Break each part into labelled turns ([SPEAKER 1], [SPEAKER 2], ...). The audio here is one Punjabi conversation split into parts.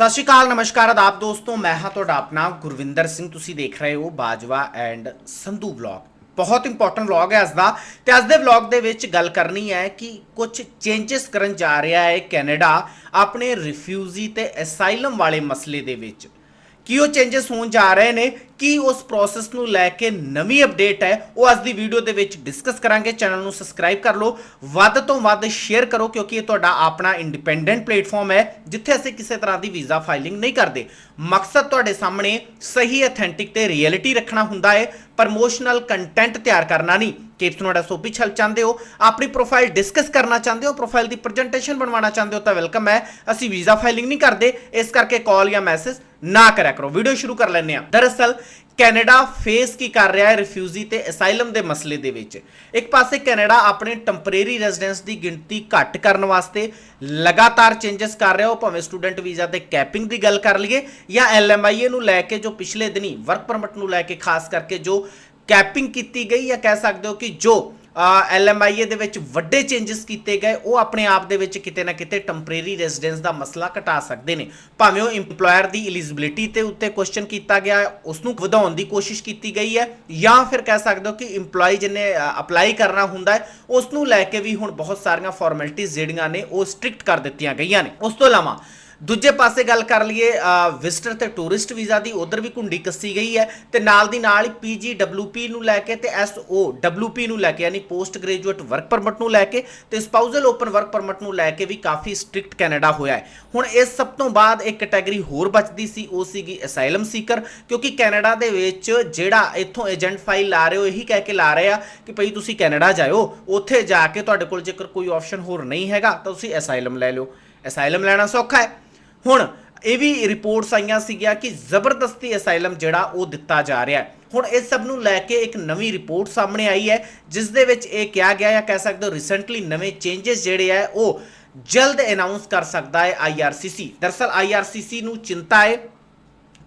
[SPEAKER 1] ਸਤਿ ਸ਼੍ਰੀ ਅਕਾਲ, ਨਮਸਕਾਰ ਆਦਾਬ ਦੋਸਤੋ, ਮੈਂ ਹਾਂ ਤੁਹਾਡਾ ਆਪਣਾ ਗੁਰਵਿੰਦਰ ਸਿੰਘ। ਤੁਸੀਂ ਦੇਖ ਰਹੇ ਹੋ ਬਾਜਵਾ ਐਂਡ ਸੰਧੂ ਵਲੌਗ। ਬਹੁਤ ਇੰਪੋਰਟੈਂਟ ਵਲੌਗ ਹੈ ਅੱਜ ਦਾ। ਤੇ ਅੱਜ ਦੇ ਵਲੌਗ ਦੇ ਵਿੱਚ ਗੱਲ ਕਰਨੀ ਹੈ ਕਿ ਕੁਝ ਚੇਂਜਸ ਕਰਨ ਜਾ ਰਿਹਾ ਹੈ ਕੈਨੇਡਾ ਆਪਣੇ ਰਿਫਿਊਜੀ ਤੇ ਅਸਾਈਲਮ ਵਾਲੇ ਮਸਲੇ ਦੇ ਵਿੱਚ। ਕੀ ਉਹ ਚੇਂਜਸ ਹੋਣ ਜਾ ਰਹੇ ਨੇ, ਕੀ ਉਸ ਪ੍ਰੋਸੈਸ ਨੂੰ ਲੈ ਕੇ ਨਵੀਂ ਅਪਡੇਟ ਹੈ, ਉਹ ਅੱਜ ਦੀ ਵੀਡੀਓ ਦੇ ਵਿੱਚ ਡਿਸਕਸ ਕਰਾਂਗੇ। ਚੈਨਲ ਨੂੰ ਸਬਸਕ੍ਰਾਈਬ ਕਰ ਲਓ। ਵੱਧ ਤੋਂ ਵੱਧ ਸ਼ੇਅਰ ਕਰੋ, ਕਿਉਂਕਿ ਇਹ ਤੁਹਾਡਾ ਆਪਣਾ ਇੰਡੀਪੈਂਡੈਂਟ ਪਲੇਟਫਾਰਮ ਹੈ, ਜਿੱਥੇ ਅਸੀਂ ਕਿਸੇ ਤਰ੍ਹਾਂ ਦੀ ਵੀਜ਼ਾ ਫਾਈਲਿੰਗ ਨਹੀਂ ਕਰਦੇ। ਮਕਸਦ ਤੁਹਾਡੇ ਸਾਹਮਣੇ ਸਹੀ ਅਥੈਂਟਿਕ ਤੇ ਰਿਐਲਿਟੀ ਰੱਖਣਾ ਹੁੰਦਾ ਹੈ। ਪ੍ਰਮੋਸ਼ਨਲ ਕੰਟੈਂਟ ਤਿਆਰ ਕਰਨਾ ਨਹੀਂ। ਕਿ ਤੁਹਾਡਾ ਸੋਪੀ ਛਲ ਚਾਹੁੰਦੇ ਹੋ। ਆਪਣੀ ਪ੍ਰੋਫਾਈਲ ਡਿਸਕਸ ਕਰਨਾ ਚਾਹੁੰਦੇ ਹੋ ਪ੍ਰੋਫਾਈਲ ਦੀ ਪ੍ਰੈਜੈਂਟੇਸ਼ਨ ਬਣਵਾਉਣਾ ਚਾਹੁੰਦੇ ਹੋ, ਤਾਂ ਵੈਲਕਮ ਹੈ। ਅਸੀਂ ਵੀਜ਼ਾ ਫਾਈਲਿੰਗ ਨਹੀਂ ਕਰਦੇ। ਇਸ ਕਰਕੇ ਕਾਲ ਜਾਂ ਮੈਸੇਜ ਨਾ ਕਰਿਆ ਕਰੋ। ਵੀਡੀਓ ਸ਼ੁਰੂ ਕਰ ਲੈਂਦੇ ਹਾਂ। ਦਰਅਸਲ, ਕੈਨੇਡਾ ਫੇਸ ਕੀ ਕਰ ਰਿਹਾ ਹੈ? ਰਿਫਿਊਜੀ ਤੇ ਅਸਾਈਲਮ ਦੇ ਮਸਲੇ ਦੇ ਵਿੱਚ। ਇੱਕ ਪਾਸੇ ਕੈਨੇਡਾ ਆਪਣੇ ਟੈਂਪਰੇਰੀ ਰੈਜ਼ੀਡੈਂਸ ਦੀ ਗਿਣਤੀ ਘੱਟ ਕਰਨ ਵਾਸਤੇ ਲਗਾਤਾਰ ਚੇਂਜਸ ਕਰ ਰਿਹਾ, ਉਹ ਭਾਵੇਂ ਸਟੂਡੈਂਟ ਵੀਜ਼ਾ ਤੇ ਕੈਪਿੰਗ ਦੀ ਗੱਲ ਕਰ ਲਈਏ ਜਾਂ ਐਲਐਮਆਈਏ ਨੂੰ ਲੈ ਕੇ ਜੋ ਪਿਛਲੇ ਦਿਨੀ ਵਰਕ ਪਰਮਿਟ ਨੂੰ ਲੈ ਕੇ ਖਾਸ ਕਰਕੇ ਜੋ ਕੈਪਿੰਗ ਕੀਤੀ ਗਈ ਜਾਂ ਕਹਿ ਸਕਦੇ ਹੋ ਕਿ ਜੋ ਐਲਐਮਆਈਏ ਦੇ ਵਿੱਚ ਵੱਡੇ ਚੇਂਜਸ ਕੀਤੇ ਗਏ। ਉਹ ਆਪਣੇ ਆਪ ਦੇ ਵਿੱਚ ਕਿਤੇ ਨਾ ਕਿਤੇ ਟੈਂਪਰੇਰੀ ਰੈਜ਼ੀਡੈਂਸ ਦਾ ਮਸਲਾ ਘਟਾ ਸਕਦੇ ਨੇ। ਭਾਵੇਂ ਉਹ EMPLOYER ਦੀ ਐਲੀਜੀਬਿਲਿਟੀ ਤੇ ਉੱਤੇ ਕੁਐਸਚਨ ਕੀਤਾ ਗਿਆ ਹੈ, ਉਸ ਨੂੰ ਵਧਾਉਣ ਦੀ ਕੋਸ਼ਿਸ਼ ਕੀਤੀ ਗਈ ਹੈ ਜਾਂ ਫਿਰ ਕਹਿ ਸਕਦੇ ਹੋ ਕਿ EMPLOYE ਜਿਹਨੇ ਅਪਲਾਈ ਕਰਨਾ ਹੁੰਦਾ ਹੈ ਉਸ ਨੂੰ ਲੈ ਕੇ ਵੀ ਹੁਣ ਬਹੁਤ ਸਾਰੀਆਂ ਫਾਰਮੈਲਿਟੀਆਂ ਜਿਹੜੀਆਂ ਨੇ ਉਹ ਸਟ੍ਰਿਕਟ ਕਰ ਦਿੱਤੀਆਂ ਗਈਆਂ ਨੇ। ਉਸ ਤੋਂ ਇਲਾਵਾ ਦੂਜੇ ਪਾਸੇ ਗੱਲ ਕਰ ਲਈਏ ਵਿਜ਼ਟਰ ਤੇ ਟੂਰਿਸਟ ਵੀਜ਼ਾ ਦੀ, ਉਧਰ ਵੀ ਘੁੰਡੀ ਕੱਸੀ ਗਈ ਹੈ ਤੇ ਨਾਲ ਦੀ ਨਾਲ ਹੀ ਪੀਜੀਡਬਲਯੂਪੀ ਨੂੰ ਲੈ ਕੇ ਤੇ ਐਸਓਡਬਲਯੂਪੀ ਨੂੰ ਲੈ ਕੇ, ਯਾਨੀ ਪੋਸਟ ਗ੍ਰੈਜੂਏਟ ਵਰਕ ਪਰਮਿਟ ਨੂੰ ਲੈ ਕੇ ਤੇ ਸਪਾਊਸਲ ਓਪਨ ਵਰਕ ਪਰਮਿਟ ਨੂੰ ਲੈ ਕੇ ਵੀ ਕਾਫੀ ਸਟ੍ਰਿਕਟ ਕੈਨੇਡਾ ਹੋਇਆ ਹੈ। ਹੁਣ ਇਸ ਸਭ ਤੋਂ ਬਾਅਦ ਇੱਕ ਕੈਟਾਗਰੀ ਹੋਰ ਬਚਦੀ ਸੀ, ਉਹ ਸੀਗੀ ਅਸਾਈਲਮ ਸੀਕਰ ਕਿਉਂਕਿ ਕੈਨੇਡਾ ਦੇ ਵਿੱਚ ਜਿਹੜਾ ਇੱਥੋਂ ਏਜੰਟ ਫਾਈਲ ਲਾ ਰਹੇ ਹੋ, ਇਹੀ ਕਹਿ ਕੇ ਲਾ ਰਹੇ ਆ ਕਿ ਭਈ ਤੁਸੀਂ ਕੈਨੇਡਾ ਜਾਇਓ, ਉੱਥੇ ਜਾ ਕੇ ਤੁਹਾਡੇ ਕੋਲ ਜੇਕਰ ਕੋਈ ਆਪਸ਼ਨ ਹੋਰ ਨਹੀਂ ਹੈਗਾ ਤਾਂ ਤੁਸੀਂ ਅਸਾਈਲਮ ਲੈ ਲਿਓ। ਅਸਾਈਲਮ ਲੈਣਾ ਸੌਖਾ ਹੈ। ਹੁਣ ਇਹ ਵੀ ਰਿਪੋਰਟਸ ਆਈਆਂ ਸੀਗੀਆਂ ਕਿ ਜ਼ਬਰਦਸਤੀ ਅਸਾਈਲਮ ਜਿਹੜਾ ਉਹ ਦਿੱਤਾ ਜਾ ਰਿਹਾ ਹੈ। ਹੁਣ ਇਸ ਸਭ ਨੂੰ ਲੈ ਕੇ ਇੱਕ ਨਵੀਂ ਰਿਪੋਰਟ ਸਾਹਮਣੇ ਆਈ ਹੈ, ਜਿਸ ਦੇ ਵਿੱਚ ਇਹ ਕਿਹਾ ਗਿਆ ਜਾਂ ਕਹਿ ਸਕਦੇ ਹੋ ਰੀਸੈਂਟਲੀ ਨਵੇਂ ਚੇਂਜਸ ਜਿਹੜੇ ਆ ਉਹ ਜਲਦ ਅਨਾਉਂਸ ਕਰ ਸਕਦਾ ਹੈ IRCC ਦਰਸਲ IRCC ਨੂੰ ਚਿੰਤਾ ਹੈ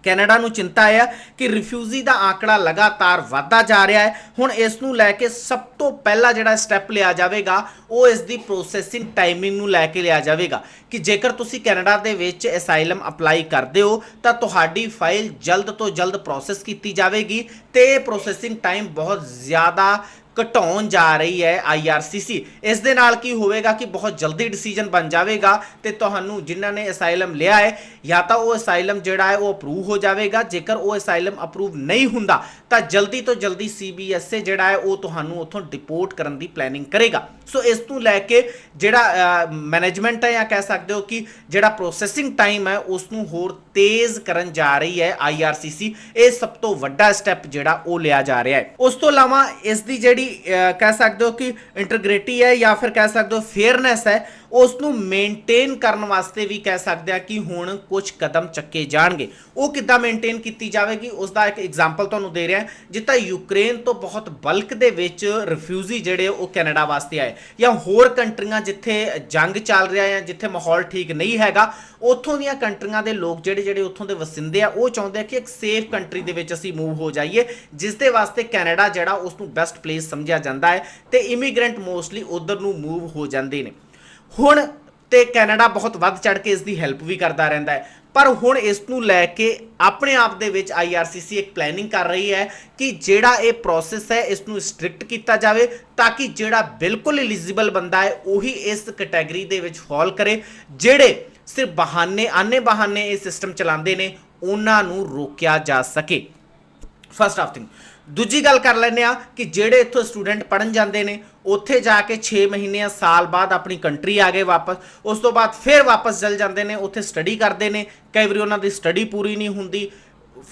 [SPEAKER 1] ਕੈਨੇਡਾ ਨੂੰ ਚਿੰਤਾ ਹੈ ਕਿ ਰਿਫਿਊਜੀ ਦਾ ਆંકੜਾ ਲਗਾਤਾਰ ਵਧਦਾ ਜਾ ਰਿਹਾ ਹੈ। ਹੁਣ ਇਸ ਨੂੰ ਲੈ ਕੇ ਸਭ ਤੋਂ ਪਹਿਲਾ ਜਿਹੜਾ ਸਟੈਪ ਲਿਆ ਜਾਵੇਗਾ, ਉਹ ਇਸ ਦੀ ਪ੍ਰੋਸੈਸਿੰਗ ਟਾਈਮਿੰਗ ਨੂੰ ਲੈ ਕੇ ਲਿਆ ਜਾਵੇਗਾ। ਕਿ ਜੇਕਰ ਤੁਸੀਂ ਕੈਨੇਡਾ ਦੇ ਵਿੱਚ ਅਸਾਈਲਮ ਅਪਲਾਈ ਕਰਦੇ ਹੋ, ਤਾਂ ਤੁਹਾਡੀ ਫਾਈਲ ਜਲਦ ਤੋਂ ਜਲਦ ਪ੍ਰੋਸੈਸ ਕੀਤੀ ਜਾਵੇਗੀ ਤੇ ਪ੍ਰੋਸੈਸਿੰਗ ਟਾਈਮ ਬਹੁਤ ਜ਼ਿਆਦਾ ਘਟਾਉਣ ਜਾ ਰਹੀ ਹੈ IRCC ਇਸ ਦੇ ਨਾਲ ਕੀ ਹੋਵੇਗਾ ਕਿ ਬਹੁਤ ਜਲਦੀ ਡਿਸੀਜਨ ਬਣ ਜਾਵੇਗਾ ਤੇ ਤੁਹਾਨੂੰ ਜਿਨ੍ਹਾਂ ਨੇ ਅਸਾਈਲਮ ਲਿਆ ਹੈ, ਜਾਂ ਤਾਂ ਉਹ ਅਸਾਈਲਮ ਜਿਹੜਾ ਹੈ ਉਹ ਅਪਰੂਵ ਹੋ ਜਾਵੇਗਾ। ਜੇਕਰ ਉਹ ਅਸਾਈਲਮ ਅਪਰੂਵ ਨਹੀਂ ਹੁੰਦਾ, ਤਾਂ ਜਲਦੀ ਤੋਂ ਜਲਦੀ CBSA ਜਿਹੜਾ ਹੈ ਉਹ ਤੁਹਾਨੂੰ ਉੱਥੋਂ ਡਿਪੋਰਟ ਕਰਨ ਦੀ ਪਲੈਨਿੰਗ ਕਰੇਗਾ। ਸੋ ਇਸ ਨੂੰ ਲੈ ਕੇ ਜਿਹੜਾ ਮੈਨੇਜਮੈਂਟ ਹੈ ਜਾਂ ਕਹਿ ਸਕਦੇ ਹੋ ਕਿ ਜਿਹੜਾ ਪ੍ਰੋਸੈਸਿੰਗ ਟਾਈਮ ਹੈ ਉਸ ਨੂੰ ਹੋਰ ਤੇਜ਼ ਕਰਨ ਜਾ ਰਹੀ ਹੈ IRCC ਇਹ ਸਭ ਤੋਂ ਵੱਡਾ ਸਟੈਪ ਜਿਹੜਾ ਉਹ ਲਿਆ ਜਾ ਰਿਹਾ ਹੈ। ਉਸ ਤੋਂ ਇਲਾਵਾ ਇਸ ਦੀ ਜਿਹੜੀ ਅਹ, ਕਹਿ ਸਕਦੇ ਹੋ ਕਿ ਇੰਟੀਗ੍ਰਿਟੀ ਹੈ ਜਾਂ ਫਿਰ ਕਹਿ ਸਕਦੇ ਹੋ ਫੇਅਰਨੈਸ ਹੈ ਉਸ ਨੂੰ ਮੇਨਟੇਨ ਕਰਨ ਵਾਸਤੇ ਵੀ ਕਹਿ ਸਕਦੇ ਆ ਕਿ ਹੁਣ ਕੁਝ ਕਦਮ ਚੱਕੇ ਜਾਣਗੇ। ਉਹ ਕਿੱਦਾਂ ਮੇਨਟੇਨ ਕੀਤੀ ਜਾਵੇਗੀ ਉਸ ਦਾ ਇੱਕ ਐਗਜ਼ਾਮਪਲ ਤੁਹਾਨੂੰ ਦੇ ਰਿਹਾ। ਜਿੱਦਾਂ ਯੂਕਰੇਨ ਤੋਂ ਬਹੁਤ ਬਲਕ ਦੇ ਵਿੱਚ ਰਿਫਿਊਜੀ ਜਿਹੜੇ ਉਹ ਕੈਨੇਡਾ ਵਾਸਤੇ ਆਏ। ਜਾਂ ਹੋਰ ਕੰਟਰੀਆਂ ਜਿੱਥੇ ਜੰਗ ਚੱਲ ਰਿਹਾ ਹੈ ਜਿੱਥੇ ਮਾਹੌਲ ਠੀਕ ਨਹੀਂ ਹੈਗਾ, ਉੱਥੋਂ ਦੀਆਂ ਕੰਟਰੀਆਂ ਦੇ ਲੋਕ ਜਿਹੜੇ ਜਿਹੜੇ ਉੱਥੋਂ ਦੇ ਵਸਿੰਦੇ ਆ, ਉਹ ਚਾਹੁੰਦੇ ਆ ਕਿ ਇੱਕ ਸੇਫ ਕੰਟਰੀ ਦੇ ਵਿੱਚ ਅਸੀਂ ਮੂਵ ਹੋ ਜਾਈਏ, ਜਿਸ ਦੇ ਵਾਸਤੇ ਕੈਨੇਡਾ ਜਿਹੜਾ ਉਸ ਨੂੰ ਬੈਸਟ ਪਲੇਸ ਸਮਝਿਆ ਜਾਂਦਾ ਹੈ। ਤੇ ਇਮੀਗ੍ਰੈਂਟ ਮੋਸਟਲੀ ਉਧਰ ਨੂੰ ਮੂਵ ਹੋ ਜਾਂਦੇ ਨੇ। ਹੁਣ ਤੇ ਕੈਨੇਡਾ ਬਹੁਤ ਵੱਧ ਚੜ ਕੇ ਇਸ ਦੀ ਹੈਲਪ ਵੀ ਕਰਦਾ ਰਹਿੰਦਾ ਹੈ। ਪਰ ਹੁਣ ਇਸ ਨੂੰ ਲੈ ਕੇ ਆਪਣੇ ਆਪ ਦੇ ਵਿੱਚ IRCC ਇੱਕ ਪਲੈਨਿੰਗ ਕਰ ਰਹੀ ਹੈ ਕਿ ਜਿਹੜਾ ਇਹ ਪ੍ਰੋਸੈਸ ਹੈ, ਇਸ ਨੂੰ ਸਟ੍ਰਿਕਟ ਕੀਤਾ ਜਾਵੇ ਤਾਂ ਕਿ ਜਿਹੜਾ ਬਿਲਕੁਲ ਐਲੀਜੀਬਲ ਬੰਦਾ ਹੈ, ਉਹੀ ਇਸ ਕੈਟਾਗਰੀ ਦੇ ਵਿੱਚ ਫਾਲ ਕਰੇ, ਜਿਹੜੇ ਸਿਰਫ ਬਹਾਨੇ ਆਨੇ ਬਹਾਨੇ ਇਹ ਸਿਸਟਮ ਚਲਾਉਂਦੇ ਨੇ, ਉਹਨਾਂ ਨੂੰ ਰੋਕਿਆ ਜਾ ਸਕੇ। ਫਸਟ ਆਫ ਥਿੰਗ ਦੂਜੀ ਗੱਲ ਕਰ ਲੈਂਦੇ ਆ ਕਿ ਜਿਹੜੇ ਇੱਥੋਂ ਸਟੂਡੈਂਟ ਪੜਨ ਜਾਂਦੇ ਨੇ, ਉੱਥੇ ਜਾ ਕੇ 6 ਮਹੀਨੇ ਜਾਂ ਸਾਲ ਬਾਅਦ ਆਪਣੀ ਕੰਟਰੀ ਆ ਗਏ ਵਾਪਸ, ਉਸ ਤੋਂ ਬਾਅਦ ਫਿਰ ਵਾਪਸ ਚਲ ਜਾਂਦੇ ਨੇ, ਉੱਥੇ ਸਟੱਡੀ ਕਰਦੇ ਨੇ, ਕਈ ਵਾਰੀ ਉਹਨਾਂ ਦੀ ਸਟੱਡੀ ਪੂਰੀ ਨਹੀਂ ਹੁੰਦੀ।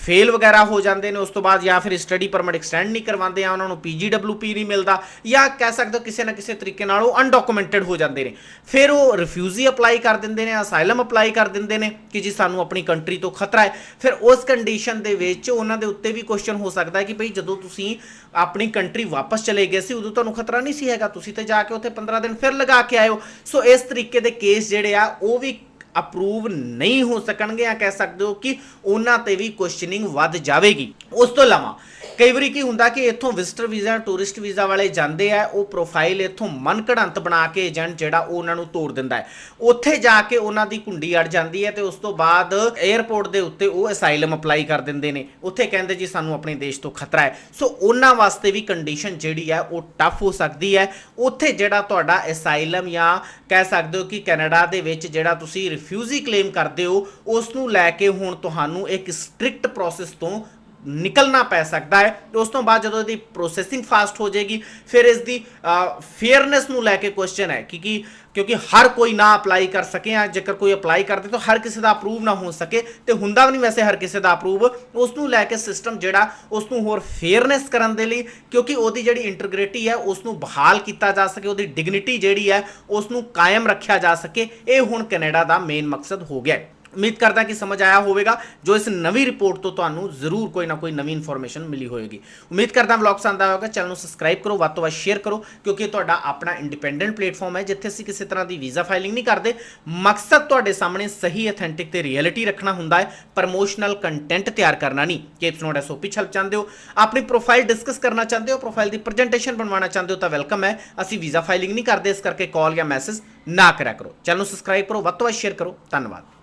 [SPEAKER 1] ਫੇਲ ਵਗੈਰਾ ਹੋ ਜਾਂਦੇ ਨੇ, ਉਸ ਤੋਂ ਬਾਅਦ ਜਾਂ ਫਿਰ ਸਟੱਡੀ ਪਰਮਿਟ ਐਕਸਟੈਂਡ ਨਹੀਂ ਕਰਵਾਉਂਦੇ ਆ ਉਹਨਾਂ ਨੂੰ ਪੀਜੀਡਬਲਯੂਪੀ ਨਹੀਂ ਮਿਲਦਾ, ਜਾਂ ਕਹਿ ਸਕਦੇ ਹੋ ਕਿਸੇ ਨਾ ਕਿਸੇ ਤਰੀਕੇ ਨਾਲ ਉਹ ਅਨਡਾਕੂਮੈਂਟਡ ਹੋ ਜਾਂਦੇ ਨੇ। ਫਿਰ ਉਹ ਰਿਫਿਊਜੀ ਅਪਲਾਈ ਕਰ ਦਿੰਦੇ ਨੇ ਅਸਾਈਲਮ ਅਪਲਾਈ ਕਰ ਦਿੰਦੇ ਨੇ ਕਿ ਜੀ ਸਾਨੂੰ ਆਪਣੀ ਕੰਟਰੀ ਤੋਂ ਖਤਰਾ ਹੈ। ਫਿਰ ਉਸ ਕੰਡੀਸ਼ਨ ਦੇ ਵਿੱਚ ਉਹਨਾਂ ਦੇ ਉੱਤੇ ਵੀ ਕੁਐਸਚਨ ਹੋ ਸਕਦਾ ਹੈ ਕਿ ਭਈ ਜਦੋਂ ਤੁਸੀਂ ਆਪਣੀ ਕੰਟਰੀ ਵਾਪਸ ਚਲੇ ਗਏ ਸੀ, ਉਦੋਂ ਤੁਹਾਨੂੰ ਖਤਰਾ ਨਹੀਂ ਸੀ ਹੈਗਾ, ਤੁਸੀਂ ਤੇ ਜਾ ਕੇ ਉੱਥੇ 15 ਦਿਨ ਫਿਰ ਲਗਾ ਕੇ ਆਇਓ ਸੋ ਇਸ ਤਰੀਕੇ ਦੇ ਕੇਸ ਜਿਹੜੇ ਆ, ਉਹ ਵੀ ਅਪਰੂਵ ਨਹੀਂ ਹੋ ਸਕਣਗੇ ਜਾਂ ਕਹਿ ਸਕਦੇ ਹੋ ਕਿ ਉਹਨਾਂ ਤੇ ਵੀ ਕੁਐਸਚਨਿੰਗ ਵੱਧ ਜਾਵੇਗੀ। ਉਸ ਤੋਂ ਇਲਾਵਾ ਕਈ ਵਾਰੀ ਕੀ ਹੁੰਦਾ ਕਿ ਇੱਥੋਂ ਵਿਜ਼ਟਰ ਵੀਜ਼ਾ ਟੂਰਿਸਟ ਵੀਜ਼ਾ ਵਾਲੇ ਜਾਂਦੇ ਆ, ਉਹ ਪ੍ਰੋਫਾਈਲ ਇੱਥੋਂ ਮਨਕੜੰਤ ਬਣਾ ਕੇ ਏਜੰਟ ਜਿਹੜਾ ਉਹ ਉਹਨਾਂ ਨੂੰ ਤੋੜ ਦਿੰਦਾ ਹੈ। ਉੱਥੇ ਜਾ ਕੇ ਉਹਨਾਂ ਦੀ ਕੁੰਡੀ ਅੜ ਜਾਂਦੀ ਹੈ ਤੇ ਉਸ ਤੋਂ ਬਾਅਦ 에ਅਰਪੋਰਟ ਦੇ ਉੱਤੇ ਉਹ ਅਸਾਈਲਮ ਅਪਲਾਈ ਕਰ ਦਿੰਦੇ ਨੇ। ਉੱਥੇ ਕਹਿੰਦੇ ਜੀ ਸਾਨੂੰ ਆਪਣੇ ਦੇਸ਼ ਤੋਂ ਖਤਰਾ ਹੈ। ਸੋ ਉਹਨਾਂ ਵਾਸਤੇ ਵੀ ਕੰਡੀਸ਼ਨ ਜਿਹੜੀ ਹੈ ਉਹ ਟਫ ਹੋ ਸਕਦੀ ਹੈ। ਉੱਥੇ ਜਿਹੜਾ ਤੁਹਾਡਾ ਅਸਾਈਲਮ ਜਾਂ ਕਹਿ ਸਕਦੇ ਹੋ ਕਿ ਕੈਨੇਡਾ ਦੇ ਵਿੱਚ ਜਿਹੜਾ ਤੁਸੀਂ ਰਿਫਿਊਜੀ ਕਲੇਮ ਕਰਦੇ ਹੋ ਉਸ ਨੂੰ ਲੈ ਕੇ ਹੁਣ ਤੁਹਾਨੂੰ ਇੱਕ ਸਟ੍ਰਿਕਟ ਪ੍ਰੋਸੈਸ ਤੋਂ ਨਿਕਲਣਾ ਪੈ ਸਕਦਾ ਹੈ। ਉਸ ਤੋਂ ਬਾਅਦ ਜਦੋਂ ਇਹਦੀ ਪ੍ਰੋਸੈਸਿੰਗ ਫਾਸਟ ਹੋ ਜਾਏਗੀ, ਫਿਰ ਇਸ ਦੀ ਫੇਅਰਨੈਸ ਨੂੰ ਲੈ ਕੇ ਕੁਐਸਚਨ ਹੈ ਕਿ ਕਿ, ਕਿਉਂਕਿ ਹਰ ਕੋਈ ਨਾ ਅਪਲਾਈ ਕਰ ਸਕੇ ਜਾਂ ਜੇਕਰ ਕੋਈ ਅਪਲਾਈ ਕਰਦੇ ਤਾਂ ਹਰ ਕਿਸੇ ਦਾ ਅਪਰੂਵ ਨਾ ਹੋ ਸਕੇ ਤੇ ਹੁੰਦਾ ਵੀ ਨਹੀਂ ਵੈਸੇ ਹਰ ਕਿਸੇ ਦਾ ਅਪਰੂਵ ਉਸ ਨੂੰ ਲੈ ਕੇ ਸਿਸਟਮ ਜਿਹੜਾ, ਉਸ ਨੂੰ ਹੋਰ ਫੇਅਰਨੈਸ ਕਰਨ ਦੇ ਲਈ, ਕਿਉਂਕਿ ਉਹਦੀ ਜਿਹੜੀ ਇੰਟੀਗ੍ਰਿਟੀ ਹੈ, ਉਸ ਨੂੰ ਬਹਾਲ ਕੀਤਾ ਜਾ ਸਕੇ, ਉਹਦੀ ਡਿਗਨਿਟੀ ਜਿਹੜੀ ਹੈ, ਉਸ ਨੂੰ ਕਾਇਮ ਰੱਖਿਆ ਜਾ ਸਕੇ। ਇਹ ਹੁਣ ਕੈਨੇਡਾ ਦਾ ਮੇਨ ਮਕਸਦ ਹੋ ਗਿਆ ਉਮੀਦ ਕਰਦਾ ਕਿ ਸਮਝ ਆਇਆ ਹੋਵੇਗਾ, ਜੋ ਇਸ ਨਵੀਂ ਰਿਪੋਰਟ ਤੋਂ ਤੁਹਾਨੂੰ ਜ਼ਰੂਰ ਕੋਈ ਨਾ ਕੋਈ ਨਵੀਂ ਇਨਫੋਰਮੇਸ਼ਨ ਮਿਲੀ ਹੋਵੇਗੀ। ਉਮੀਦ ਕਰਦਾ ਵਲੌਗ ਪਸੰਦ ਆਇਆ ਹੋਵੇਗਾ ਚੈਨਲ ਨੂੰ ਸਬਸਕ੍ਰਾਈਬ ਕਰੋ, ਵੱਧ ਤੋਂ ਵੱਧ ਸ਼ੇਅਰ ਕਰੋ, ਕਿਉਂਕਿ ਇਹ ਤੁਹਾਡਾ ਆਪਣਾ ਇੰਡੀਪੈਂਡੈਂਟ ਪਲੇਟਫਾਰਮ ਹੈ, ਜਿੱਥੇ ਅਸੀਂ ਕਿਸੇ ਤਰ੍ਹਾਂ ਦੀ ਵੀਜ਼ਾ ਫਾਈਲਿੰਗ ਨਹੀਂ ਕਰਦੇ। ਮਕਸਦ ਤੁਹਾਡੇ ਸਾਹਮਣੇ ਸਹੀ ਅਥੈਂਟਿਕ ਤੇ ਰਿਐਲਿਟੀ ਰੱਖਣਾ ਹੁੰਦਾ ਹੈ ਪ੍ਰਮੋਸ਼ਨਲ ਕੰਟੈਂਟ ਤਿਆਰ ਕਰਨਾ ਨਹੀਂ। ਕੇਪਸ ਨੋਟ ਐਸਓਪੀ ਛਲਪ ਚਾਹੁੰਦੇ ਹੋ, ਆਪਣੀ ਪ੍ਰੋਫਾਈਲ ਡਿਸਕਸ ਕਰਨਾ ਚਾਹੁੰਦੇ ਹੋ ਪ੍ਰੋਫਾਈਲ ਦੀ ਪ੍ਰੈਜੈਂਟੇਸ਼ਨ ਬਣਵਾਉਣਾ ਚਾਹੁੰਦੇ ਹੋ, ਤਾਂ ਵੈਲਕਮ ਹੈ। ਅਸੀਂ ਵੀਜ਼ਾ ਫਾਈਲਿੰਗ ਨਹੀਂ ਕਰਦੇ, ਇਸ ਕਰਕੇ ਕਾਲ ਜਾਂ ਮੈਸੇਜ ਨਾ ਕਰਿਆ ਕਰੋ। ਚੈਨਲ ਨੂੰ ਸਬਸਕ੍ਰਾਈਬ ਕਰੋ, ਵੱਧ ਤੋਂ ਵੱਧ ਸ਼ੇਅਰ ਕਰੋ, ਧੰਨਵਾਦ।